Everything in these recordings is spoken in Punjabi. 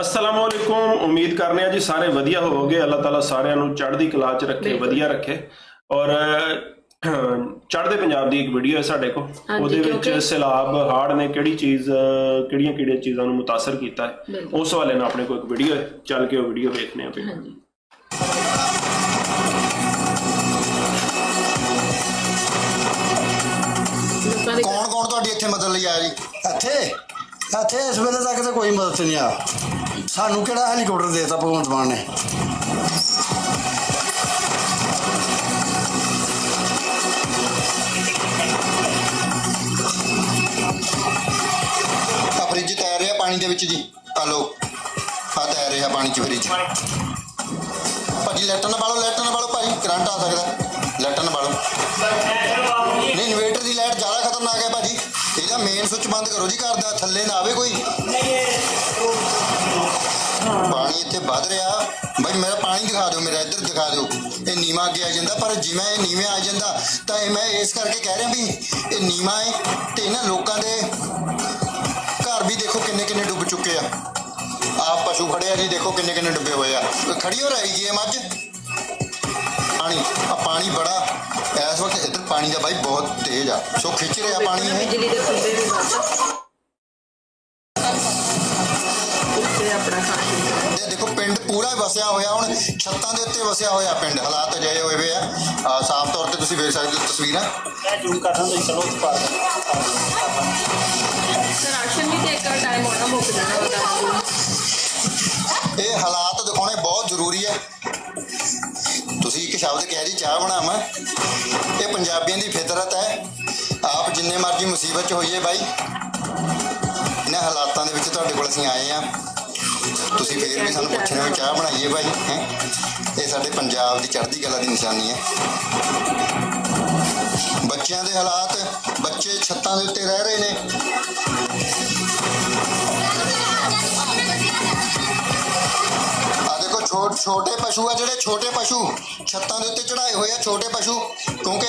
ਅਸਲਾਮ ਵਾਲੇਕੁਮ ਉਮੀਦ ਕਰਨੇ ਆ ਜੀ ਸਾਰੇ ਵਧੀਆ ਹੋਵੋਗੇ। ਅੱਲਾਹ ਤਾਲਾ ਸਾਰਿਆਂ ਨੂੰ ਚੜ੍ਹਦੀ ਕਲਾ 'ਚ ਰੱਖੇ ਵਧੀਆ ਰੱਖੇ। ਔਰ ਚੜ੍ਹਦੇ ਪੰਜਾਬ ਦੀ ਇੱਕ ਵੀਡੀਓ ਹੈ ਸਾਡੇ ਕੋਲ। ਉਹਦੇ ਵਿੱਚ ਸੈਲਾਬ ਹਾੜ ਨੇ ਕਿਹੜੀ ਚੀਜ਼ ਕਿਹੜੀਆਂ ਕਿਹੜੀਆਂ ਚੀਜ਼ਾਂ ਨੂੰ ਮੁਤਾਸਰ ਕੀਤਾ ਹੈ। ਉਸ ਹਵਾਲੇ ਨਾਲ ਆਪਣੇ ਕੋਲ ਇੱਕ ਵੀਡੀਓ ਹੈ। ਚੱਲ ਕੇ ਉਹ ਵੀਡੀਓ ਵੇਖਨੇ ਆ ਹਾਂਜੀ। ਦੇ ਕੌਣ ਕੌਣ ਤੁਹਾਡੀ ਇੱਥੇ ਮਦਦ ਲਈ ਆਇਆ ਜੀ? ਇੱਥੇ? ਇੱਥੇ ਇਸ ਵੇਲੇ ਤੱਕ ਤਾਂ ਕੋਈ ਮਦਦ ਨਹੀਂ ਆ ਸਾਨੂੰ ਕਿਹੜਾ ਹੈਲੀਕਾਪਟਰ ਦੇਤਾ ਭਗਵੰਤ ਮਾਨ ਨੇ? ਆ ਫ੍ਰਿਜ ਤੈਰ ਰਿਹਾ ਪਾਣੀ ਦੇ ਵਿੱਚ ਜੀ। ਆ ਲੋ ਆ ਤੈਰ ਰਿਹਾ ਪਾਣੀ ਚ ਫ੍ਰਿਜ ਭਾਜੀ ਲੈਟਰ ਨਾ ਬਾਲੋ ਲੈਟਰ ਨਾ ਬਾਲੋ ਭਾਜੀ, ਕਰੰਟ ਆ ਸਕਦਾ। ਲੈਟਰ ਨਾ ਬਾਲੋ ਨਹੀਂ, ਇਨਵੇਟਰ ਦੀ ਲਾਈਟ ਜ਼ਿਆਦਾ ਖਤਰਨਾਕ ਹੈ ਭਾਜੀ। ਇਹਦਾ ਮੇਨ ਸੁੱਚ ਬੰਦ ਕਰੋ ਜੀ, ਘਰ ਦਾ ਥੱਲੇ ਨਾ ਆਵੇ ਕੋਈ। ਪਾਣੀ ਇੱਥੇ ਵੱਧ ਰਿਹਾ। ਭਾਈ ਮੇਰਾ ਪਾਣੀ ਦਿਖਾ ਦਿਓ, ਮੇਰਾ ਇੱਧਰ ਦਿਖਾ ਦਿਓ। ਇਹ ਨੀਵਾ ਅੱਗੇ ਆ ਜਾਂਦਾ, ਪਰ ਜਿਵੇਂ ਇਹ ਨੀਵੇਂ ਆ ਜਾਂਦਾ, ਤਾਂ ਇਹ ਮੈਂ ਇਸ ਕਰਕੇ ਕਹਿ ਰਿਹਾ ਵੀ ਇਹ ਨੀਵਾ ਹੈ ਤੇ ਇਹਨਾਂ ਲੋਕਾਂ ਦੇ ਘਰ ਵੀ ਦੇਖੋ ਕਿੰਨੇ ਕਿੰਨੇ ਡੁੱਬ ਚੁੱਕੇ ਆ। ਆਪ ਪਸ਼ੂ ਖੜੇ ਆ ਜੀ, ਦੇਖੋ ਕਿੰਨੇ ਕਿੰਨੇ ਡੁੱਬੇ ਹੋਏ ਆ। ਖੜੀ ਹੋ ਰਹੀ ਗੇਮ ਮੱਝ ਪਾਣੀ ਆ ਪਾਣੀ ਬੜਾ ਇਸ ਵਕਤ ਇੱਧਰ ਪਾਣੀ ਦਾ ਬਾਈ ਬਹੁਤ ਤੇਜ਼ ਆ। ਸੋ ਖਿੱਚ ਰਿਹਾ ਪਾਣੀ। ਇਹ ਬਿਜਲੀ ਦੇ ਖੰਭੇ ਵੀ ਬਸ ਉੱਤੇ ਆਪਣਾ ਖਾਣ ਇਹ ਦੇਖੋ ਪਿੰਡ ਪੂਰਾ ਵਸਿਆ ਹੋਇਆ। ਹੁਣ ਛੱਤਾਂ ਦੇ ਉੱਤੇ ਵਸਿਆ ਹੋਇਆ ਪਿੰਡ। ਹਾਲਾਤ ਅਜਿਹੇ ਹੋਏ ਵੇ ਆ। ਆਹ ਸਾਫ਼ ਤੌਰ ਤੇ ਤੁਸੀਂ ਵੇਖ ਸਕਦੇ ਹੋ ਤਸਵੀਰਾਂ। ਮੈਂ ਜ਼ੂਮ ਕਰਦਾ ਤੁਸੀਂ ਚਲੋ ਉੱਥੇ ਪਾ ਸਰ ਰਾਸ਼ਨ ਵੀ ਤੇ ਇੱਕ ਟਾਈਮ ਹੋਣਾ ਮੁੱਕ ਜਾਣਾ ਉਹਦਾ ਇਹ ਹਾਲਾਤ ਦਿਖਾਉਣੇ ਬਹੁਤ ਜ਼ਰੂਰੀ ਹੈ। ਤੁਸੀਂ ਇੱਕ ਸ਼ਬਦ ਕਹਿ ਜੀ ਚਾਹ ਬਣਾਵਾਂ। ਇਹ ਪੰਜਾਬੀਆਂ ਦੀ ਫਿਤਰਤ ਹੈ। ਆਪ ਜਿੰਨੇ ਮਰਜ਼ੀ ਮੁਸੀਬਤ ਚ ਹੋਈਏ ਬਾਈ। ਇਹਨਾਂ ਹਾਲਾਤਾਂ ਦੇ ਵਿੱਚ ਤੁਹਾਡੇ ਕੋਲ ਅਸੀਂ ਆਏ ਆ ਤੁਸੀਂ ਫੇਰ ਵੀ ਸਾਨੂੰ ਪੁੱਛ ਰਹੇ ਹੋ ਚਾਹ ਬਣਾਈਏ ਬਾਈ, ਹੈ? ਇਹ ਸਾਡੇ ਪੰਜਾਬ ਦੀ ਚੜ੍ਹਦੀ ਕਲਾ ਦੀ ਨਿਸ਼ਾਨੀ ਹੈ। ਬੱਚਿਆਂ ਦੇ ਹਾਲਾਤ, ਬੱਚੇ ਛੱਤਾਂ ਦੇ ਉੱਤੇ ਰਹਿ ਰਹੇ ਨੇ। ਛੋਟ ਪਸ਼ੂ ਆ ਜਿਹੜੇ ਛੋਟੇ ਪਸ਼ੂ ਛੱਤਾਂ ਦੇ ਉੱਤੇ ਚੜਾਏ ਹੋਏ ਆ ਛੋਟੇ ਪਸ਼ੂ। ਕਿਉਂਕਿ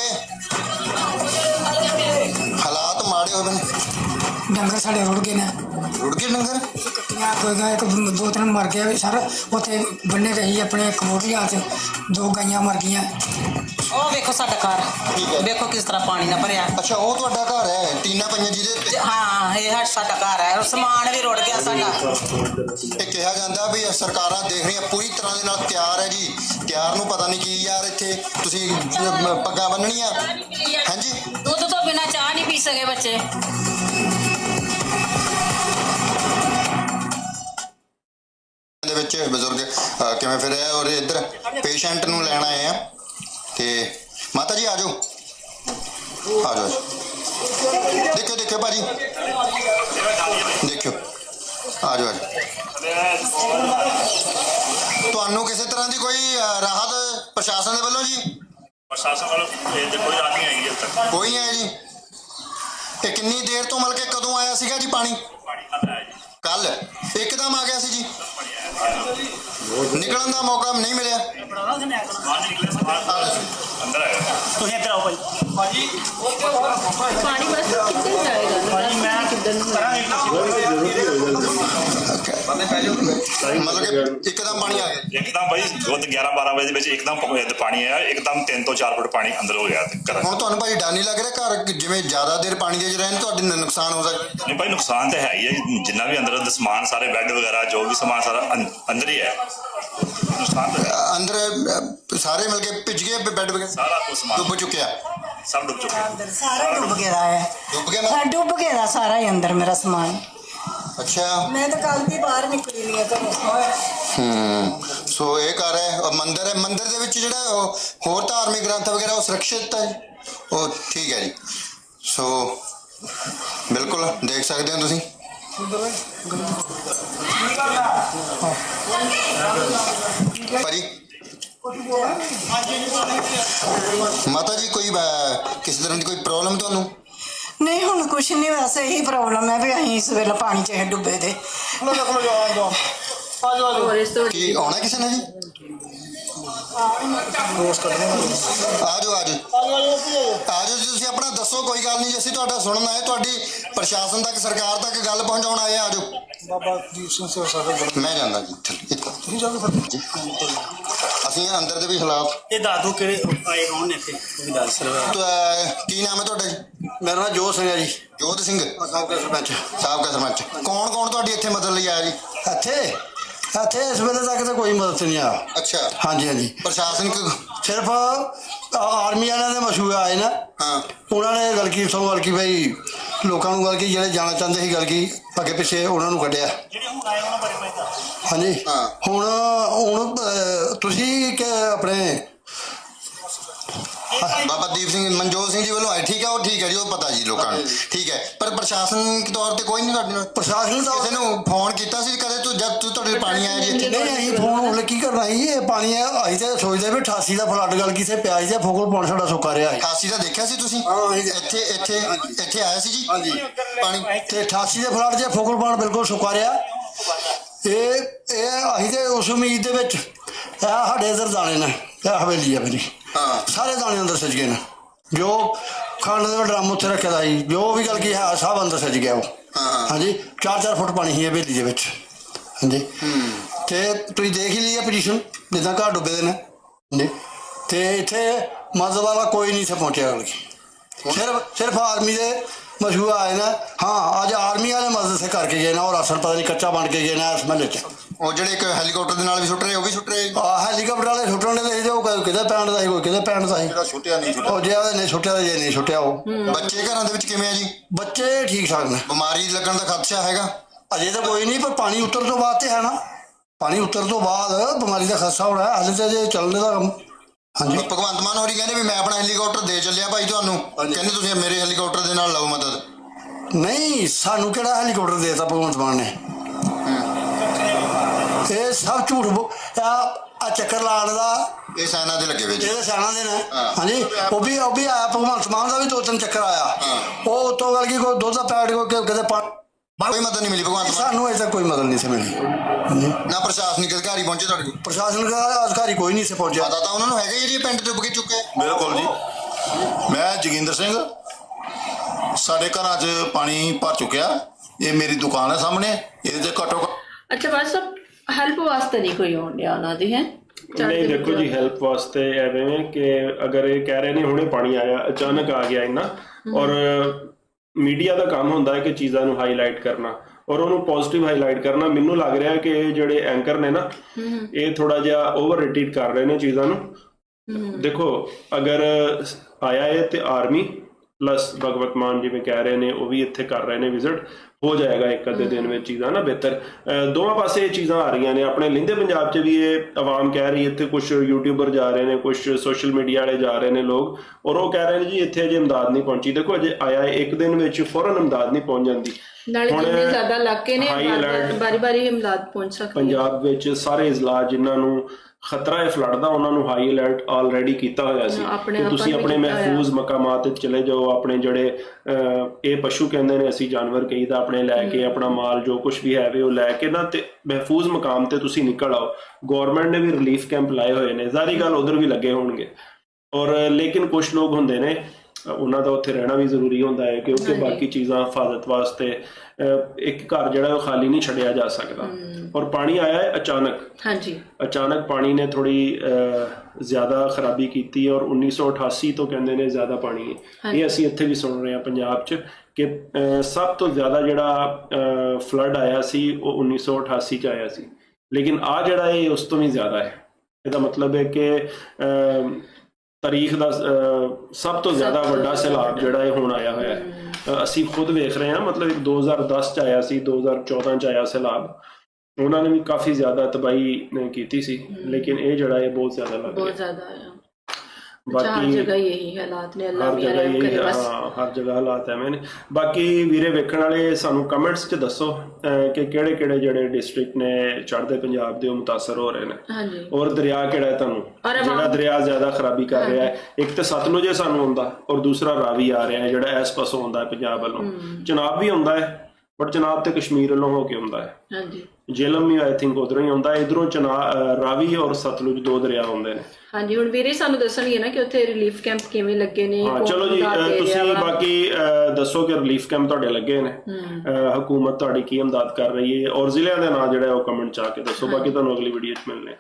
ਹਾਲਾਤ ਮਾੜੇ ਹੋਏ ਨੇ। ਡੰਗਰ ਸਾਡੇ ਰੁੜ ਗਏ ਨੇ। ਰੁੜ ਗਏ ਡੰਗਰ? ਕੱਟੀਆਂ ਕੋਈ ਗਾਂ ਇੱਕ ਦੋ ਤਿੰਨ ਮਰ ਗਏ ਵੀ ਸਰ ਉੱਥੇ ਬੰਨੇ ਰਹੀ ਆਪਣੇ ਕਬੂਤਰੀਆਂ ਤੇ ਦੋ ਗਾਈਆਂ ਮਰ ਗਈਆਂ। ਉਹ ਵੇਖੋ ਸਾਡਾ ਘਰ। ਠੀਕ ਹੈ। ਵੇਖੋ ਕਿਸ ਤਰ੍ਹਾਂ ਪਾਣੀ ਨਾਲ ਭਰਿਆ। ਅੱਛਾ ਉਹ ਤੁਹਾਡਾ ਘਰ ਹੈ ਟੀਨਾ ਪਈਆਂ ਜਿਹਦੇ ਉੱਤੇ? ਹਾਂ ਇਹ ਸਾਡਾ- ਸਾਡਾ ਘਰ ਹੈ। ਉਹ ਸਮਾਨ ਵੀ ਰੁੜ ਗਿਆ ਸਾਡਾ। ਇਹ ਕਿਹਾ ਜਾਂਦਾ ਵੀ ਇਹ ਸਰਕਾਰਾਂ ਦੇਖ ਰਹੀਆਂ ਪੂਰੀ ਤਰ੍ਹਾਂ ਦੇ ਨਾਲ ਤਿਆਰ ਹੈ ਜੀ ਤਿਆਰ ਨੂੰ ਪਤਾ ਨਹੀਂ ਕੀ ਯਾਰ ਇੱਥੇ ਤੁਸੀਂ ਅਮ, ਪੱਗਾਂ ਬੰਨਣੀਆਂ ਹਾਂਜੀ? ਦੁੱਧ ਤੋਂ ਬਿਨਾ ਚਾਹ ਨਹੀਂ ਪੀ ਸਕੇ ਬੱਚੇ। ਦੇ ਵਿੱਚ ਬਜ਼ੁਰਗ ਕਿਵੇਂ ਫਿਰ ਰਿਹਾ ਔਰ ਇੱਧਰ ਪੇਸ਼ੈਂਟ ਨੂੰ ਲੈਣ ਆਏ ਆ। ਤੇ ਮਾਤਾ ਜੀ ਆ ਜਾਓ। ਆ ਜਾਓ। ਦੇਖੋ ਦੇਖੋ ਭਾਜੀ। ਦੇਖਿਓ। ਆ ਜਾਓ ਆ ਜਾਓ। ਤੁਹਾਨੂੰ ਕਿਸੇ ਤਰ੍ਹਾਂ ਦੀ ਕੋਈ ਰਾਹਤ ਪ੍ਰਸ਼ਾਸਨ ਦੇ ਵੱਲੋਂ ਜੀ? ਪ੍ਰਸ਼ਾਸਨ ਵੱਲੋਂ ਇਹ ਤੇ ਕੋਈ ਰਾਤ ਨਹੀਂ ਆਈ ਅਜੇ ਤੱਕ। ਕੋਈ ਨਹੀਂ ਹੈ ਜੀ। ਇਹ ਕਿੰਨੀ ਦੇਰ ਤੋਂ ਮਤਲਬ ਕਿ ਕਦੋਂ ਆਇਆ ਸੀਗਾ ਜੀ ਪਾਣੀ? ਪਾਣੀ ਕੱਲ ਆਇਆ ਜੀ। ਕੱਲ ਇੱਕਦਮ ਆ ਗਿਆ ਸੀ ਜੀ। ਨਿਕਲਣ ਦਾ ਮੌਕਾ ਨਹੀਂ ਮਿਲਿਆ। ਤੁਸੀਂ ਇੱਧਰ ਆਓ ਭਾਈ। ਪਾਣੀ ਬਸ ਕਿੱਥੇ ਜਾਏਗਾ? ਭਾਜੀ ਮੈਂ ਕਿੱਧਰ ਨੂੰ ਕਰਾਂਗੇ ਮਤਲਬ ਕਿ ਇੱਕਦਮ ਪਾਣੀ ਆ ਗਿਆ ਇੱਕਦਮ ਭਾਈ ਦੁੱਧ 11 12 ਵਜੇ ਦੇ ਵਿੱਚ ਇੱਕਦਮ ਪ- ਪਾਣੀ ਆਇਆ ਇੱਕਦਮ 3 ਤੋਂ 4 ਫੁੱਟ ਪਾਣੀ ਅੰਦਰ ਹੋ ਗਿਆ ਤੇ ਘਰ ਹੁਣ ਤੁਹਾਨੂੰ ਭਾਈ ਡਰ ਨਹੀਂ ਲੱਗ ਰਿਹਾ ਘਰ ਜਿਵੇਂ ਜ਼ਿਆਦਾ ਦੇਰ ਪਾਣੀ ਦੇ ਵਿੱਚ ਰਹਿਣ ਤੁਹਾਡੇ ਨਾਲ ਨੁਕਸਾਨ ਹੋ ਸਕਦਾ? ਨਹੀਂ ਭਾਈ ਨੁਕਸਾਨ ਤਾਂ ਹੈ ਹੀ ਹੈ ਜਿੰਨਾ ਵੀ ਅੰਦਰ ਦਾ ਸਮਾਨ ਸਾਰੇ ਬੈੱਡ ਵਗੈਰਾ ਜੋ ਵੀ ਸਮਾਨ ਸਾਰਾ ਅੰ- ਅੰਦਰ ਹੀ ਹੈ। ਨੁਕਸਾਨ ਤਾਂ ਹੈ। ਅ, ਅੰਦਰ ਅ, ਸਾਰੇ ਮਿਲ ਕੇ ਭਿੱਜ ਗਏ ਬੈੱਡ ਵਗੈਰਾ? ਸਾਰਾ ਕੁਝ ਸਮਾਨ। ਡੁੱਬ ਚੁੱਕਿਆ? ਸਭ ਡੁੱਬ ਚੁੱਕਾ ਸਾਰਾ ਡੁੱਬ ਗਿਆ ਹੈ। ਡੁੱਬ ਗਿਆ ਨਾ? ਹਾਂ ਡੁੱਬ ਗਿਆ ਦਾ ਸਾਰਾ ਹੀ ਅੰਦਰ ਮੇਰਾ ਸਮਾਨ। ਅੱਛਾ। ਮੈਂ ਤਾਂ ਕੱਲ ਦੀ ਬਾਹਰ ਨਿਕਲੀ ਨਹੀਂ ਘਰੋਂ। ਹੂੰ ਸੋ ਇਹ ਘਰ ਹੈ ਔਰ ਮੰਦਿਰ ਹੈ। ਮੰਦਿਰ ਦੇ ਵਿੱਚ ਜਿਹੜਾ ਉਹ ਹੋਰ ਧਾਰਮਿਕ ਗ੍ਰੰਥ ਵਗੈਰਾ ਉਹ ਸੁਰੱਖਿਅਤ ਹੈ ਜੀ? ਉਹ ਠੀਕ ਹੈ ਜੀ। ਸੋ ਬਿਲਕੁਲ ਦੇਖ ਸਕਦੇ ਹੋ ਤੁਸੀਂ। ਭਾਜੀ। ਮਾਤਾ ਜੀ ਕੋਈ ਅਹ, ਕਿਸੇ ਤਰ੍ਹਾਂ ਦੀ ਕੋਈ ਪ੍ਰੋਬਲਮ ਤੁਹਾਨੂੰ? ਨਹੀਂ ਹੁਣ ਕੁਛ ਨਹੀਂ ਵੈਸੇ ਇਹੀ ਪ੍ਰੋਬਲਮ ਹੈ ਵੀ ਅਸੀਂ ਇਸ ਵੇਲੇ ਪਾਣੀ 'ਚ ਡੁੱਬੇ ਦੇ ਹੋਰ ਇਸ ਤੋਂ ਕੀ ਆਉਣਾ ਕਿਸੇ ਨੇ ਜੀ? ਆਜੋ ਆਜੋ ਆਜੋ ਜੀ ਤੁਸੀਂ ਆਪਣਾ ਦੱਸੋ ਕੋਈ ਗੱਲ ਨਹੀਂ ਜੀ ਅਸੀਂ ਤੁਹਾਡਾ ਸੁਣਨ ਆਏ ਤੁਹਾਡੀ ਪ੍ਰਸ਼ਾਸਨ ਤੱਕ ਸਰਕਾਰ ਤੱਕ ਗੱਲ ਪਹੁੰਚਾਉਣ ਆਏ ਆ, ਆਜੋ ਬਾਬਾ ਦੀਪ ਸਿੰਘ ਸੇਵਾ ਸਾਹਿਬ ਮੈਂ ਜਾਂਦਾ ਜੀ ਥੱਲੇ। ਇੱਥੇ। ਤੁਸੀਂ ਜਾਓਗੇ ਫਿਰ ਅਸੀਂ ਅੰਦਰ ਦੇ ਵੀ ਹਾਲਾਤ? ਇਹ ਦਾਦੂ ਕਿਹੜੇ ਆਏ ਕੌਣ ਨੇ ਇੱਥੇ ਵੀ ਦੱਸ ਰਿਹਾ ਤਾਂ, ਅਹ, ਕੀ ਨਾਮ ਹੈ ਤੁਹਾਡਾ ਮੇਰਾ ਨਾਮ ਜੋਤ ਸਿੰਘ ਹੈ ਜੀ। ਜੋਤ ਸਿੰਘ? ਸਾਬਕਾ ਸਰਪੰਚ। ਸਾਬਕਾ ਸਰਪੰਚ। ਕੌਣ ਕੌਣ ਤੁਹਾਡੀ ਇੱਥੇ ਮਦਦ ਲਈ ਆਇਆ ਜੀ? ਇੱਥੇ? ਇੱਥੇ ਇਸ ਵੇਲੇ ਤੱਕ ਤਾਂ ਕੋਈ ਮਦਦ ਨਹੀਂ ਆ ਅੱਛਾ। ਹਾਂਜੀ ਹਾਂਜੀ। ਪ੍ਰਸ਼ਾਸਨਿਕ ਸਿਰਫ ਆ- ਆਰਮੀ ਵਾਲਿਆਂ ਦੇ ਮਸ਼ਹੂਰ ਆਏ ਨਾ। ਹਾਂ। ਉਹਨਾਂ ਨੇ ਗੱਲ ਕੀ ਸੋ ਗੱਲ ਕੀ ਬਈ ਲੋਕਾਂ ਨੂੰ ਗੱਲ ਕੀ ਜਿਹੜੇ ਜਾਣਾ ਚਾਹੁੰਦੇ ਸੀ ਗੱਲ ਕੀ ਅੱਗੇ ਪਿੱਛੇ ਉਹਨਾਂ ਨੂੰ ਕੱਢਿਆ। ਹਾਂਜੀ। ਹਾਂ। ਹੁਣ ਹੁਣ ਅਹ, ਤੁਸੀਂ ਕਿ ਆਪਣੇ ਬਾਬਾ ਦੀਪ ਸਿੰਘ ਮਨਜੋਤ ਸਿੰਘ ਜੀ ਵੱਲੋਂ ਆਏ। ਠੀਕ ਹੈ ਉਹ ਠੀਕ ਹੈ ਜੀ ਉਹ ਪਤਾ ਜੀ ਲੋਕਾਂ ਨੂੰ। ਠੀਕ ਹੈ ਪਰ ਪ੍ਰਸ਼ਾਸਨਿਕ ਤੌਰ ਤੇ ਕੋਈ ਨਹੀਂ ਤੁਹਾਡੇ ਨਾਲ ਪ੍ਰਸ਼ਾਸਨ ਦਾ ਕਿਸੇ ਨੂੰ ਫੋਨ ਕੀਤਾ ਸੀ ਕਦੇ ਤੂੰ ਜਦ ਤੂੰ ਤੁਹਾਡੇ ਪਾਣੀ ਆਇਆ ਜੀ ਇੱਥੇ? ਨਹੀਂ ਅਸੀਂ ਫੋਨ ਹੁਣ ਕੀ ਕਰਨਾ ਸੀ ਇਹ ਪਾਣੀ ਆ ਅਸੀਂ ਤੇ ਸੋਚਦੇ ਵੀ 88 ਦਾ ਫਲੱਡ ਗੱਲ ਕਿਸੇ ਪਿਆਜ ਦੇ ਫੋਕਲ ਪਾਉਣ ਸਾਡਾ ਸੁੱਕਾ ਰਿਹਾ ਹੈ। 88 ਦਾ ਦੇਖਿਆ ਸੀ ਤੁਸੀਂ? ਹਾਂ, ਅਸੀਂ- ਇੱਥੇ ਇੱਥੇ ਇੱਥੇ ਆਇਆ ਸੀ ਜੀ? ਹਾਂਜੀ। ਪਾਣੀ ਤੇ 88 ਦੇ ਫਲੱਡ ਦੇ ਫੋਕਲ ਪਾਉਣ ਬਿਲਕੁਲ ਸੁੱਕਾ ਰਿਹਾ। ਇਹ ਇਹ ਅਸੀਂ ਤੇ ਉਸ ਉਮੀਦ ਦੇ ਵਿੱਚ ਇਹ ਸਾਡੇ ਇਧਰ ਦਾਣੇ ਨੇ ਇਹ ਹਵੇਲੀ ਆ ਮੇਰੀ। ਹਾਂ। ਸਾਰੇ ਦਾਣੇ ਅੰਦਰ ਸਜ ਗਏ ਨੇ। ਜੋ ਖਾਣ ਦੇ ਡਰਮ ਉੱਥੇ ਰੱਖਿਆ ਦਾ ਸੀ ਜੋ ਵੀ ਗੱਲ ਕੀ ਹੈ ਸਭ ਅੰਦਰ ਸਜ ਗਿਆ ਉਹ। ਹਾਂ। ਹਾਂਜੀ 4-4 ਫੁੱਟ ਪਾਣੀ ਸੀ ਹਵੇਲੀ ਦੇ ਵਿੱਚ। ਹਾਂਜੀ। ਤੇ ਤੁਸੀਂ ਦੇਖ ਹੀ ਲਈ ਪੋਜੀਸ਼ਨ ਜਿੱਦਾਂ ਘਰ ਡੁੱਬੇ ਦੇ ਨੇ। ਹਾਂਜੀ। ਤੇ ਇੱਥੇ ਮਦਦ ਵਾਲਾ ਕੋਈ ਨਹੀਂ ਇੱਥੇ ਪਹੁੰਚਿਆ। ਗੱਲ ਸਿਰਫ ਸਿਰਫ ਆਰਮੀ ਦੇ ਮਸ਼ਹੂਰ ਆਏ ਨੇ। ਹਾਂ ਅੱਜ ਆਰਮੀ ਵਾਲੇ ਮਦਦ ਸੇ ਕਰਕੇ ਗਏ ਨੇ ਔਰ ਅਸਰ ਪਤਾ ਨਹੀਂ ਕੱਚਾ ਬਣ ਕੇ ਗਏ ਨੇ ਇਸ ਮਹੱਲੇ 'ਚ। ਉਹ ਜਿਹੜੇ ਇੱਕ ਹੈਲੀਕਾਪਟਰ ਦੇ ਨਾਲ ਵੀ ਸੁੱਟ ਰਹੇ ਉਹ ਵੀ ਸੁੱਟ ਰਹੇ? ਆ ਹੈਲੀਕਾਪਟਰ ਵਾਲੇ ਛੁੱਟਣ ਦੇ ਜੋ ਕਿਤੇ ਪੈਣ ਦਾ ਸੀ ਕੋਈ ਕਿਤੇ ਪੈਣ ਦਾ ਸੀ। ਜਿਹੜਾ ਛੁੱਟਿਆ ਨਹੀਂ ਉਹ ਜੇ ਉਹਦੇ ਨੇ ਛੁੱਟਿਆ ਜੇ ਨਹੀਂ ਛੁੱਟਿਆ ਉਹ। ਬੱਚੇ ਘਰਾਂ ਦੇ ਵਿੱਚ ਕਿਵੇਂ ਆ ਜੀ? ਬੱਚੇ ਠੀਕ ਠਾਕ ਨੇ। ਬਿਮਾਰੀ ਲੱਗਣ ਦਾ ਖਦਸ਼ਾ ਹੈਗਾ? ਅਜੇ ਤਾਂ ਕੋਈ ਨਹੀਂ ਪਰ ਪਾਣੀ ਉਤਰ ਤੋਂ ਬਾਅਦ ਤੇ ਹੈ ਨਾ। ਪਾਣੀ ਉਤਰ ਤੋਂ ਬਾਅਦ ਬਿਮਾਰੀ ਦਾ ਖਸਾ ਹੋਣਾ ਹੈ ਹਾਲੇ ਤਾਂ ਜੇ ਚੱਲਣ ਦਾ ਕੰਮ। ਹਾਂਜੀ। ਭਗਵੰਤ ਮਾਨ ਹੋਰੀ ਕਹਿੰਦੇ ਵੀ ਮੈਂ ਆਪਣਾ ਹੈਲੀਕਾਪਟਰ ਦੇ ਚੱਲਿਆ ਭਾਈ ਤੁਹਾਨੂੰ। ਕਹਿੰਦੇ ਤੁਸੀਂ ਮੇਰੇ ਹੈਲੀਕਾਪਟਰ ਦੇ ਨਾਲ ਲਓ ਮਦਦ। ਨਹੀਂ ਸਾਨੂੰ ਕਿਹੜਾ ਹੈਲੀਕਾਪਟਰ ਦੇਤਾ ਭਗਵੰਤ ਮਾਨ ਨੇ? ਇਹ ਸਭ ਝੂਠ ਬੋ- ਆ ਆ ਚੱਕਰ ਲਾਣ ਦਾ। ਇਹ ਸੈਨਾ ਦੇ ਲੱਗੇ ਹੋਏ ਜੀ ਇਹਦੇ ਸਿਆਣਾ ਦੇ ਨੇ। ਹਾਂ। ਹਾਂਜੀ? ਉਹ ਵੀ ਉਹ ਵੀ ਆਇਆ ਭਗਵੰਤ ਮਾਨ ਦਾ ਵੀ ਦੋ ਤਿੰਨ ਚੱਕਰ ਆਇਆ। ਉਹ ਉਤੋਂ ਗੱਲ ਕੀ ਕੋਈ ਦੁੱਧ ਦਾ ਪੈਕਟ ਕੋਈ ਕਿ- ਕਿਤੇ ਪਾ ਕੋਈ ਮਦਦ ਨਹੀਂ ਮਿਲੀ ਭਗਵੰਤ ਮਾਨ ਸਾਨੂੰ ਅਜੇ ਤੱਕ ਕੋਈ ਮਦਦ ਨਹੀਂ ਸੀ ਮਿਲੀ। ਹਾਂਜੀ। ਨਾ ਪ੍ਰਸ਼ਾਸਨਿਕ ਅਧਿਕਾਰੀ ਪਹੁੰਚੇ ਤੁਹਾਡੇ ਕੋਲ? ਪ੍ਰਸ਼ਾਸਨ ਦਾ ਅਧਿਕਾਰੀ ਕੋਈ ਨਹੀਂ ਸੀ ਪਹੁੰਚਿਆ। ਪਤਾ ਤਾਂ ਉਹਨਾਂ ਨੂੰ ਹੈਗਾ ਹੀ ਜੀ ਪਿੰਡ ਡੁੱਬ ਕੇ ਚੁੱਕੇ? ਬਿਲਕੁਲ ਜੀ। ਮੈਂ ਜੋਗਿੰਦਰ ਸਿੰਘ ਸਾਡੇ ਘਰਾਂ 'ਚ ਪਾਣੀ ਭਰ ਚੁੱਕਿਆ। ਇਹ ਮੇਰੀ ਦੁਕਾਨ ਹੈ ਸਾਹਮਣੇ। ਇਹਦੇ 'ਚ ਘੱਟੋ ਘੱਟ ਅੱਛਾ ਬਸ ਹੈਲਪ ਵਾਸਤੇ ਨਹੀਂ ਕੋਈ ਆਉਣ ਡਿਆ ਉਹਨਾਂ ਦੀ ਹੈ? ਨਹੀਂ ਦੇਖੋ ਜੀ ਹੈਲਪ ਵਾਸਤੇ ਐਵੇਂ ਹੈ ਕਿ ਅਗਰ ਇਹ ਕਹਿ ਰਹੇ ਨੇ ਹੁਣੇ ਪਾਣੀ ਆਇਆ ਅਚਾਨਕ ਆ ਗਿਆ ਇੰਨਾ। ਔਰ ਮੀਡੀਆ ਦਾ ਕੰਮ ਹੁੰਦਾ ਹੈ ਕਿ ਚੀਜ਼ਾਂ ਨੂੰ ਹਾਈਲਾਈਟ ਕਰਨਾ। ਔਰ ਉਹਨੂੰ ਪੋਜ਼ਿਟਿਵ ਹਾਈਲਾਈਟ ਕਰਨਾ। ਮੈਨੂੰ ਲੱਗ ਰਿਹਾ ਕਿ ਇਹ ਜਿਹੜੇ ਐਂਕਰ ਨੇ ਨਾ ਇਹ ਥੋੜਾ ਜਿਹਾ ਓਵਰ ਰਿਟੀਟ ਕਰ ਰਹੇ ਨੇ ਚੀਜ਼ਾਂ ਨੂੰ। ਦੇਖੋ ਅਗਰ ਆਇਆ ਹੈ ਤੇ ਆਰਮੀ ਪਲੱਸ ਭਗਵਤ ਮਾਨ ਜਿਵੇਂ ਕਹਿ ਰਹੇ ਨੇ ਉਹ ਵੀ ਇੱਥੇ ਕਰ ਰਹੇ ਨੇ ਵਿਜ਼ਿਟ ਹੋ ਜਾਏਗਾ ਇੱਕ ਅੱਧੇ ਦਿਨ ਵਿੱਚ ਚੀਜ਼ਾਂ ਨਾ ਬਿਹਤਰ। ਦੋਵਾਂ ਪਾਸੇ ਇਹ ਚੀਜ਼ਾਂ ਆ ਰਹੀਆਂ ਨੇ। ਆਪਣੇ ਲਿੰਦੇ ਪੰਜਾਬ 'ਚ ਵੀ ਇਹ ਆਵਾਮ ਕਹਿ ਰਹੀ ਇੱਥੇ ਕੁਝ ਯੂਟਿਊਬਰ ਜਾ ਰਹੇ ਨੇ ਕੁਝ ਸੋਸ਼ਲ ਮੀਡੀਆ ਵਾਲੇ ਜਾ ਰਹੇ ਨੇ ਲੋਕ। ਔਰ ਉਹ ਕਹਿ ਰਹੇ ਨੇ ਜੀ ਇੱਥੇ ਅਜੇ ਇਮਦਾਦ ਨਹੀਂ ਪਹੁੰਚੀ। ਦੇਖੋ ਅਜੇ ਆਇਆ ਇੱਕ ਦਿਨ ਵਿੱਚ ਫੌਰਨ ਇਮਦਾਦ ਨਹੀਂ ਪਹੁੰਚ ਜਾਂਦੀ। ਨਾਲੇ ਜਿੰਨੇ ਜ਼ਿਆਦਾ ਇਲਾਕੇ ਨੇ high alert ਬਾਰੀ ਬਾਰੀ ਇਮਦਾਦ ਪਹੁੰਚ ਸਕਦੀ ਪੰਜਾਬ ਵਿੱਚ ਸਾਰੇ ਇਜ਼ਲਾ ਜਿਨ੍ਹਾਂ ਨੂੰ ਖਤਰਾ ਹੈ ਫਲੱਡ ਦਾ ਉਹਨਾਂ ਨੂੰ ਹਾਈ ਅਲਰਟ ਆਲਰੇਡੀ ਕੀਤਾ ਹੋਇਆ ਸੀ ਕਿ ਤੁਸੀਂ ਆਪਣੇ। ਮਹਿਫੂਜ਼ ਮਕਾਮਾਤ ਤੇ ਚਲੇ ਜਾਓ ਆਪਣੇ ਜਿਹੜੇ ਇਹ ਪਸ਼ੂ ਕਹਿੰਦੇ ਨੇ ਅਸੀਂ ਜਾਨਵਰ ਕਹੀਦਾ ਆਪਣੇ ਲੈ ਕੇ ਆਪਣਾ ਮਾਲ ਜੋ ਕੁਝ ਵੀ ਹੈ ਵੀ ਉਹ ਲੈ ਕੇ ਨਾ ਤੇ ਮਹਿਫੂਜ਼ ਮਕਾਮ ਤੇ ਤੁਸੀਂ ਨਿਕਲ ਆਓ। ਗਵਰਨਮੈਂਟ ਨੇ ਵੀ ਰਿਲੀਫ ਕੈਂਪ ਲਾਏ ਹੋਏ ਨੇ ਜ਼ਾਰੀ ਗੱਲ ਉਧਰ ਵੀ ਲੱਗੇ ਹੋਣਗੇ। ਔਰ ਲੇਕਿਨ ਕੁਝ ਲੋਕ ਹੁੰਦੇ ਨੇ ਉਹਨਾਂ ਦਾ ਉੱਥੇ ਰਹਿਣਾ ਵੀ ਜ਼ਰੂਰੀ ਹੁੰਦਾ ਹੈ ਕਿਉਂਕਿ ਬਾਕੀ ਚੀਜ਼ਾਂ ਹਿਫਾਜ਼ਤ ਵਾਸਤੇ ਇੱਕ ਘਰ ਜਿਹੜਾ ਉਹ ਖਾਲੀ ਨਹੀਂ ਛੱਡਿਆ ਜਾ ਸਕਦਾ। ਔਰ ਪਾਣੀ ਆਇਆ ਹੈ ਅਚਾਨਕ। ਹਾਂਜੀ। ਅਚਾਨਕ ਪਾਣੀ ਨੇ ਥੋੜੀ ਜ਼ਿਆਦਾ ਖਰਾਬੀ ਕੀਤੀ ਔਰ 1988 ਤੋਂ ਕਹਿੰਦੇ ਨੇ ਜ਼ਿਆਦਾ ਪਾਣੀ ਹੈ। ਇਹ ਅਸੀਂ ਇੱਥੇ ਵੀ ਸੁਣ ਰਹੇ ਹਾਂ ਪੰਜਾਬ 'ਚ ਕਿ ਸਭ ਤੋਂ ਜ਼ਿਆਦਾ ਜਿਹੜਾ ਫਲੱਡ ਆਇਆ ਸੀ ਉਹ 1988 'ਚ ਆਇਆ ਸੀ। ਲੇਕਿਨ ਆ ਜਿਹੜਾ ਇਹ ਉਸ ਤੋਂ ਵੀ ਜ਼ਿਆਦਾ ਹੈ। ਇਹਦਾ ਮਤਲਬ ਹੈ ਕਿ ਤਾਰੀਖ ਦਾ ਸਭ ਤੋਂ ਜ਼ਿਆਦਾ ਵੱਡਾ ਸੈਲਾਬ ਜਿਹੜਾ ਇਹ ਹੁਣ ਆਇਆ ਹੋਇਆ ਹੈ। ਅਸੀਂ ਖੁਦ ਵੇਖ ਰਹੇ ਹਾਂ ਮਤਲਬ ਇੱਕ 2010 ਚ ਆਇਆ ਸੀ 2014 ਚ ਆਇਆ ਸੈਲਾਬ। ਉਹਨਾਂ ਨੇ ਵੀ ਕਾਫੀ ਜ਼ਿਆਦਾ ਤਬਾਹੀ ਕੀਤੀ ਸੀ। ਲੇਕਿਨ ਇਹ ਜਿਹੜਾ ਇਹ ਬਹੁਤ ਜ਼ਿਆਦਾ ਲੱਗ ਬਹੁਤ ਰਿਹਾ। ਜ਼ਿਆਦਾ ਆ ਬਾਕੀ ਜਗ੍ਹਾ ਹੀ ਇਹੀ ਹਾਲਾਤ ਨੇ ਹਰ ਵੀ ਜਗ੍ਹਾ ਰਹਿਮ ਇਹ ਕਰੇ ਬਸ। ਹਾਂ ਹਰ ਜਗ੍ਹਾ ਹਾਲਾਤ ਐਵੇਂ ਨੇ। ਬਾਕੀ ਵੀਰੇ ਵੇਖਣ ਵਾਲੇ ਸਾਨੂੰ ਕਮੈਂਟਸ 'ਚ ਦੱਸੋ ਅਹ, ਕਿ ਕਿਹੜੇ ਕਿਹੜੇ ਜਿਹੜੇ ਡਿਸਟ੍ਰਿਕਟ ਨੇ ਚੜ੍ਹਦੇ ਪੰਜਾਬ ਦੇ ਉਹ ਮੁਤਾਸਰ ਹੋ ਰਹੇ ਨੇ। ਹਾਂਜੀ। ਔਰ ਦਰਿਆ ਕਿਹੜਾ ਹੈ ਤੁਹਾਨੂੰ? ਔਰ ਜਿਹੜਾ ਦਰਿਆ ਜ਼ਿਆਦਾ ਖਰਾਬੀ ਕਰ ਰਿਹਾ ਹੈ ਇੱਕ ਤਾਂ ਸਤਲੁਜ ਹੈ ਸਾਨੂੰ ਆਉਂਦਾ ਔਰ ਦੂਸਰਾ ਰਾਵੀ ਆ ਰਿਹਾ ਹੈ ਜਿਹੜਾ ਇਸ ਪਾਸੋਂ ਆਉਂਦਾ ਹੈ ਪੰਜਾਬ ਵੱਲੋਂ। ਚਨਾਬ ਵੀ ਆਉਂਦਾ ਹੈ ਬਟ ਚਨਾਬ ਤੇ ਕਸ਼ਮੀਰ ਵੱਲੋਂ ਹੋ ਕੇ ਆਉਂਦਾ ਹੈ। ਹਾਂਜੀ। ਜੇਲਮ ਵੀ ਆਈ ਥਿੰਕ ਉਧਰੋਂ ਹੀ ਆਉਂਦਾ ਇਧਰੋਂ ਚਨਾ ਰਾਵੀ ਔਰ ਸਤਲੁਜ ਦੋ ਦਰਿਆ ਆਉਂਦੇ ਨੇ। ਹਾਂਜੀ ਹੁਣ ਵੀਰੇ ਸਾਨੂੰ ਦੱਸਣਗੇ ਨਾ ਕਿ ਉੱਥੇ ਰਿਲੀਫ ਕੈਂਪ ਕਿਵੇਂ ਲੱਗੇ ਨੇ ਹਾਂ ਚਲੋ ਜੀ ਤੁਸੀਂ। ਬਾਕੀ ਦੱਸੋ ਕਿ ਰਿਲੀਫ ਕੈਂਪ ਤੁਹਾਡੇ ਲੱਗੇ ਨੇ। ਹਕੂਮਤ ਤੁਹਾਡੀ ਕੀ ਇਮਦਾਦ ਕਰ ਰਹੀ ਹੈ ਔਰ ਜ਼ਿਲ੍ਹਿਆਂ ਦੇ ਨਾਂ ਜਿਹੜਾ ਉਹ ਕਮੈਂਟ ਚ ਆ ਕੇ ਦੱਸੋ ਬਾਕੀ ਤੁਹਾਨੂੰ ਅਗਲੀ ਵੀਡੀਓ 'ਚ ਮਿਲਨੇ ਆ